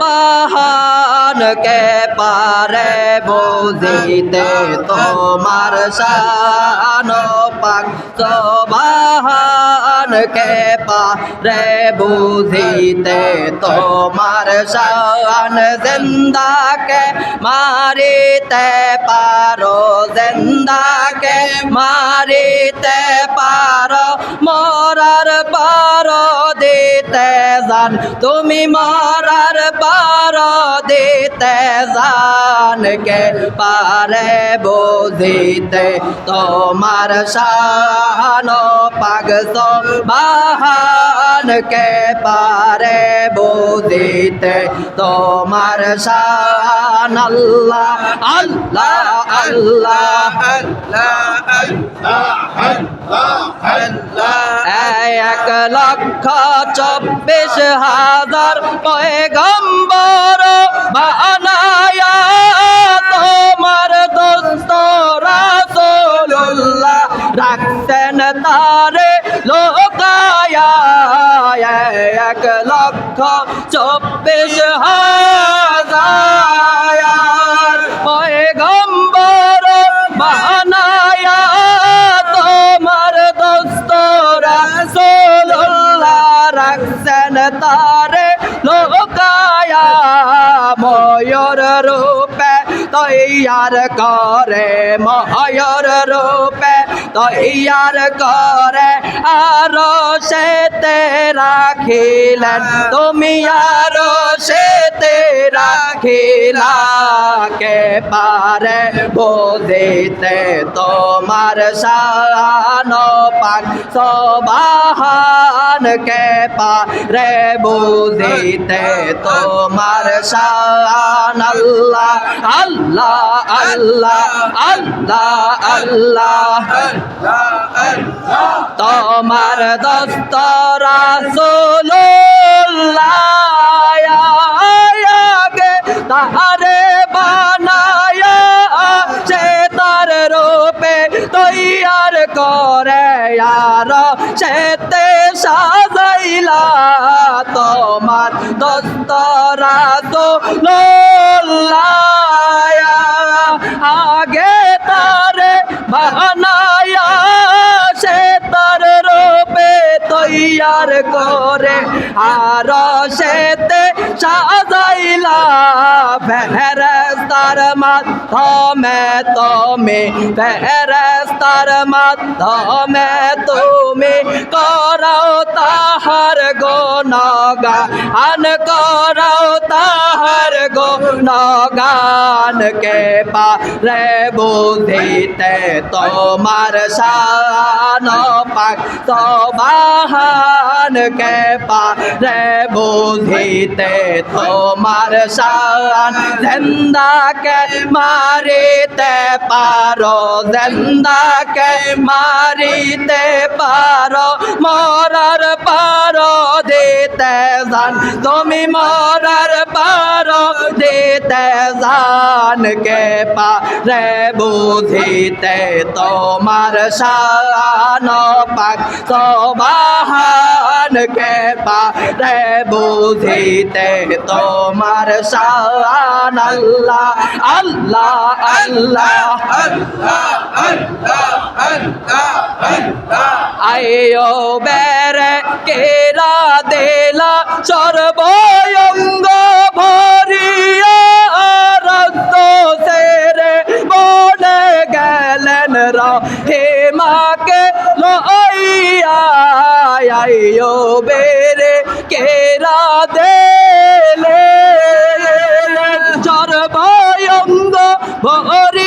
সবাহান কে পারে বুঝিতে তোমার শান পাক সবাহান কে পারে বুঝিতে তোমার শান জিন্দাকে মারিতে পারো, জিন্দাকে মারিতে পারো, মরার পারো দিতে জান, তুমি মরার পারো দিতে জান কে পারে বুঝিতে তোমার শান পাগস বাহান কে পারে বুঝিতে তোমার শান আল্লাহ আল্লাহ আল্লাহ, এক লক্ষ চব্বিশ হাজার পয়গম্বর বানায়া রাখতেন তারে লোকায়া এক লক্ষ চব্বিশ হাজার। পয়গম্বর বানায়া তোমার দোস্ত রাসূলুল্লাহ রাখছেন তারে লোকায়া ময়ূর রূপে, তৈয়ার করে ময়ূর রূপে। তৈয়ার করে আর সে রাখিলেন। তুমি আর সে রাখিলা কে পারে বোধিতে? তোমার শান পাক সবাহান কে পারে বুঝিতে তোমার শান আল্লাহ আল্লাহ আল্লাহ আল্লাহ আল্লাহ তোমার দস্তরা সোল্লাগে আর সেতে সাজাইলা তোমার দস্তরা সোল্লায়া আগে তারে বানায়া, সে তার রূপে তৈয়ার করে। আর সেতে সাজাইলা ফেরেস্তার মাধ্যমে তুমি ফেরেস্তার মাধ্যমে তুমি করো তাহার গুণগান, করো তাহার গুণগান কে পারে বুদ্ধিতে তোমার সান পাক সবাহান কে পারে বুঝিতে তোমার শান। জিন্দাকে মারিতে পারো, জিন্দাকে মারিতে পারো, মরার পারো দিতে জান। তুমি মরার পারো দিতে জান কে পারে বুঝিতে তোমার শান। পাক সবাহান কে পারে বুঝিতে তোমার শান আল্লাহ আল্লাহ আল্লাহ। আয়ো বেরে কেরা দেলা সর্বয়ঙ্গ ভরিয়া রক্ত সেরে বনে গেলেন হে মাকে আয়ো বেরে কেরা দেলে সর্বয়ঙ্গ ভরিয়া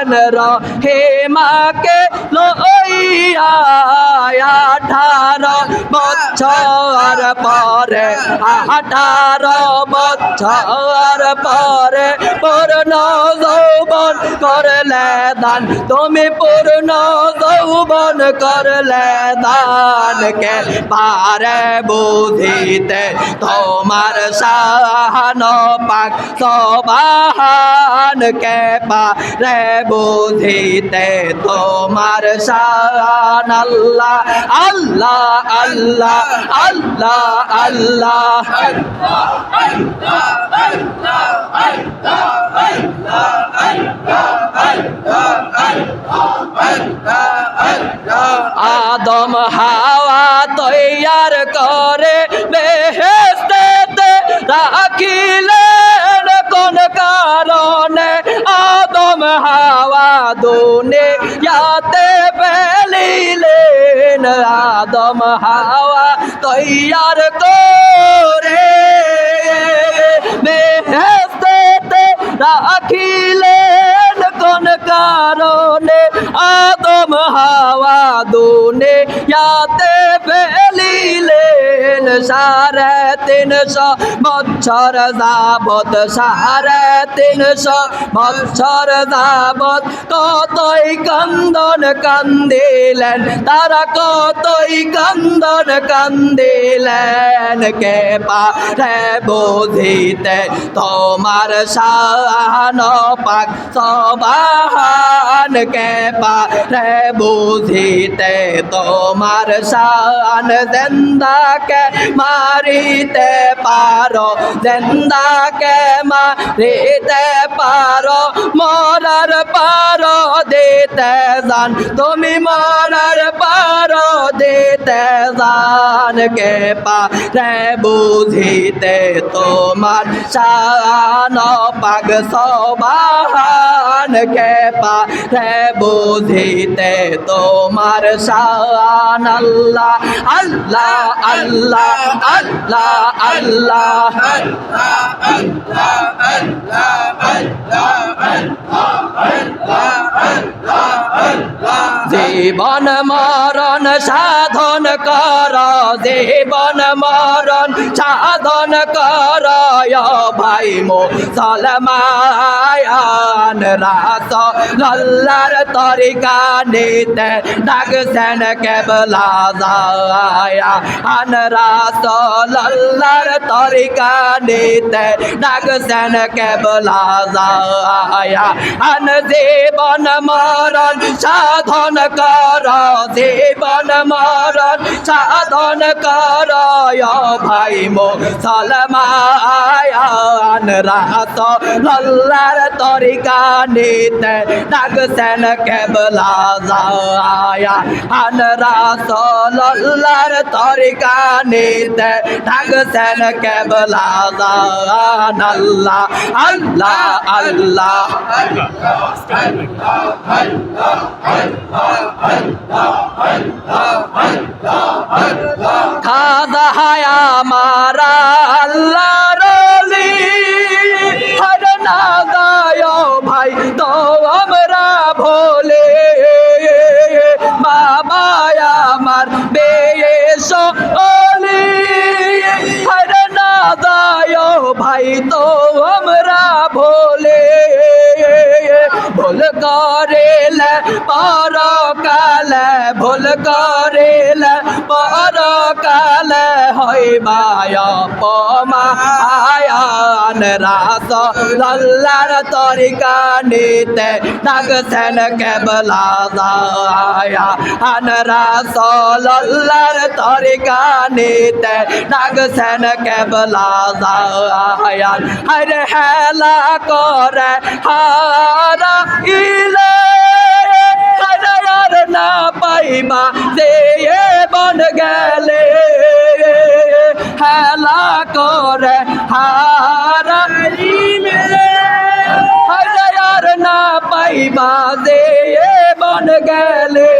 গেলেন হে মাকে লইয়া বছর পরে, আঠার বছর পরে পূর্ণ যৌবন করলে দান। তুমি পূর্ণ যৌবন করলে দান কে পারে বুঝিতে? তোমার শাহান পাক সবাহান কে পারে বুঝিতে তোমার শাহান আল্লাহ আল্লাহ আল্লাহ আল্লাহ আল্লাহ। আদম হাওয়া তৈয়ার করে বেহেস্তেতে রাখিলেন। কোন কারণে আদম হাওয়া দুনে ইয়াতে পেলিলেন আদম হাওয়া তৈয়ার করে বেহেস্তেতে রাখিলেন কোন কারণে আদম হাওয়া দুনে ইয়াতে ফেলিলেন সাড়ে তিনশো বছর যাবত সাড়ে তিনশো বছর যাবত কতই কান্দন কান্দিলেন, তারা কতই কান্দন কান্দিলেন, কে পারে বুঝিতে তোমার শাহান পাক, সবাহান কে পারে বুঝিতে তোমার শান জিন্দাকে মারিতে পারো, জিন্দাকে মারিতে পারো, মরার পারো, দিতে জান তুমি মরার পারো, দিতে জান কে পারে বুঝিতে তোমার শান পাগ সবাহান। কে পারে বুঝিতে তোমার শান আল্লাহ আল্লাহ আল্লাহ আল্লাহ আল্লাহ। জীবন মরণ সাধন কর জীবন মরণ সাধন কর ভাই মো সলমায়ান রাস। লল্লার তরিকা নিতে ডাকছেন কেবলা যায়া। আন রাস, লল্লার তরিকা নিতে ডাকছেন কেবলা যায়া। আন জীবন মরণ, সাধন কর। জীবন মরণ, সাধন কর। ভাই মো সলমায়ান রাত লল্লার তরিকা নিতে ডাকছেন কেবলা যায়া। আন রাত লল্লার তরিকা নিতে ডাকছেন কেবলা যান আল্লাহ আল্লাহ আল্লাহ। খাজা হায়া মারা আল্লাহ রলি করেল পর কাল ভুল করেল পর কাল হইবায় পমা আয়ান রাস লল্লার তরিকা নিতে ডাকছেন কেবলা দায়া আন রাস লল্লার তরিকা নিতে ডাকছেন কেবলা দায়া হরে হেলা করে হারা ইলে না পাইবা যে বন গেলে হেলা করে হারা ইলে হারার না পাইবা যে বন গেলে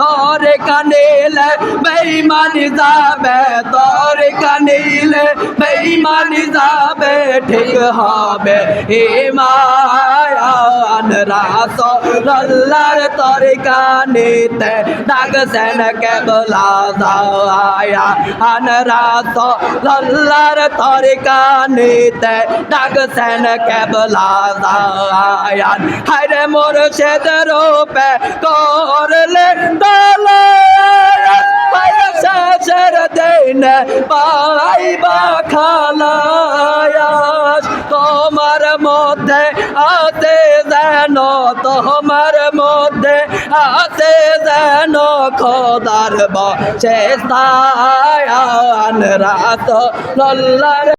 তোরে কানেলে বেইমানি যাবে, তোরে কানেলে বেইমানি যাবে, ঠিক হবে। হে মায়ান রাস লল্লার তোরে কানেতে ডাকছেন কেবলা দায়া আন রাস লল্লার তোরে কানেতে ডাকছেন কেবলা দায়ান হায়রে মোর সেদ রূপে করলে শেষের দিন পাইবা খালায়াস তোমার মধ্যে আছে যেন তোমার মধ্যে আছে যেন খোদার বসে রাত লল্লার